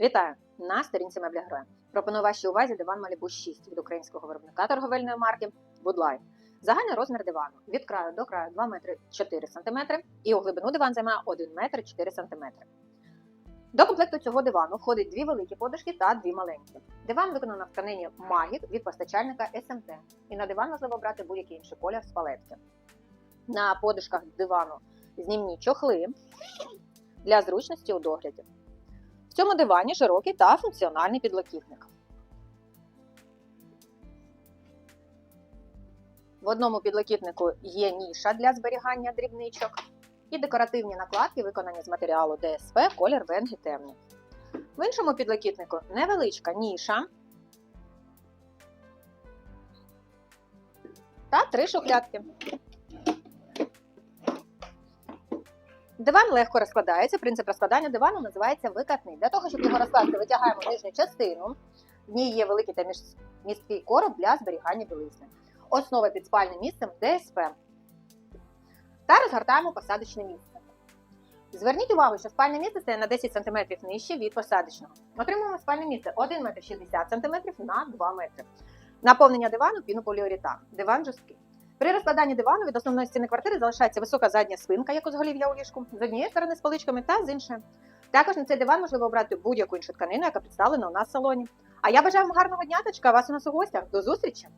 Вітаю! На сторінці меблі героя. Пропоную вашій увазі диван Malibu 6 від українського виробника торговельної марки Woodline. Загальний розмір дивану від краю до краю 2 метри 4 см і у глибину диван займає 1 метр 4 см. До комплекту цього дивану входить дві великі подушки та дві маленькі. Диван виконано в тканині Magic від постачальника SMT. І на диван можливо обрати будь-який інший колір з палетки. На подушках дивану знімні чохли для зручності у догляді. Цьому дивані широкий та функціональний підлокітник. В одному підлокітнику є ніша для зберігання дрібничок і декоративні накладки, виконані з матеріалу ДСП, колір венги темний. В іншому підлокітнику невеличка ніша та три шухлядки. Диван легко розкладається. Принцип розкладання дивану називається викатний. Для того, щоб його розкласти, витягаємо нижню частину. В ній є великий та місткий короб для зберігання білизни. Основа під спальним місцем ДСП. Та розгортаємо посадочне місце. Зверніть увагу, що спальне місце стає на 10 см нижче від посадочного. Отримуємо спальне місце 1 метр 60 см на 2 метри. Наповнення дивану пінополіуретан. Диван жорсткий. При розкладанні дивану від основної стіни квартири залишається висока задня спинка, як у зголів'я у ліжку, з однієї сторони з поличками та з іншої. Також на цей диван можливо обрати будь-яку іншу тканину, яка представлена у нас в салоні. А я бажаю вам гарного дня, точка, вас у нас у гостях. До зустрічі!